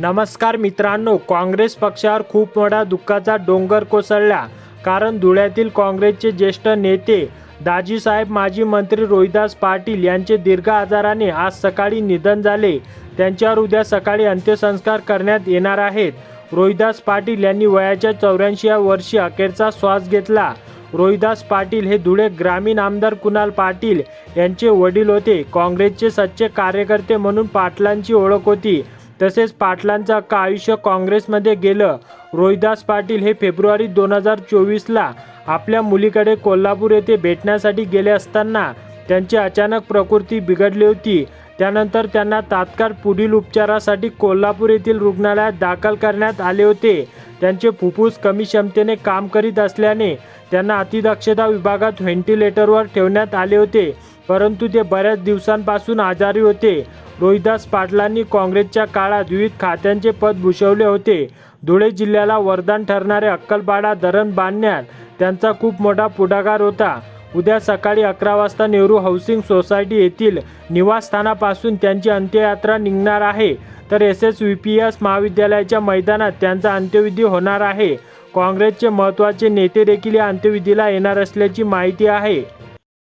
नमस्कार मित्रांनो काँग्रेस पक्षावर खूप मोठा दुःखाचा डोंगर कोसळला. कारण धुळ्यातील काँग्रेसचे ज्येष्ठ नेते दाजीसाहेब माजी मंत्री रोहिदास पाटील यांचे दीर्घ आजाराने आज सकाळी निधन झाले. त्यांच्यावर उद्या सकाळी अंत्यसंस्कार करण्यात येणार आहेत. रोहिदास पाटील यांनी वयाच्या चौऱ्याऐंशी वर्षी अखेरचा श्वास घेतला. रोहिदास पाटील हे धुळे ग्रामीण आमदार कुणाल पाटील यांचे वडील होते. काँग्रेसचे सच्चे कार्यकर्ते म्हणून पाटलांची ओळख होती. तसेच पाटलांचं अख्खं आयुष्य काँग्रेसमध्ये गेलं. रोहिदास पाटील हे फेब्रुवारी दोन हजार चोवीसला आपल्या मुलीकडे कोल्हापूर येथे भेटण्यासाठी गेले असताना त्यांची अचानक प्रकृती बिघडली होती. त्यानंतर त्यांना तात्काळ पुढील उपचारासाठी कोल्हापूर येथील रुग्णालयात दाखल करण्यात आले होते. त्यांचे फुफ्फुस कमी क्षमतेने काम करीत असल्याने त्यांना अतिदक्षता विभागात व्हेंटिलेटरवर ठेवण्यात आले होते. परंतु ते बऱ्याच दिवसांपासून आजारी होते. रोहिदास पाटलांनी काँग्रेसच्या काळात विविध खात्यांचे पद भूषवले होते. धुळे जिल्ह्याला वरदान ठरणारे अक्कलपाडा धरण बांधण्यात त्यांचा खूप मोठा पुढाकार होता. उद्या सकाळी अकरा वाजता नेहरू हाऊसिंग सोसायटी येथील निवासस्थानापासून त्यांची अंत्ययात्रा निघणार आहे. तर S S V P S महाविद्यालयाच्या मैदानात त्यांचा अंत्यविधी होणार आहे. काँग्रेसचे महत्त्वाचे नेते देखील या अंत्यविधीला येणार असल्याची माहिती आहे.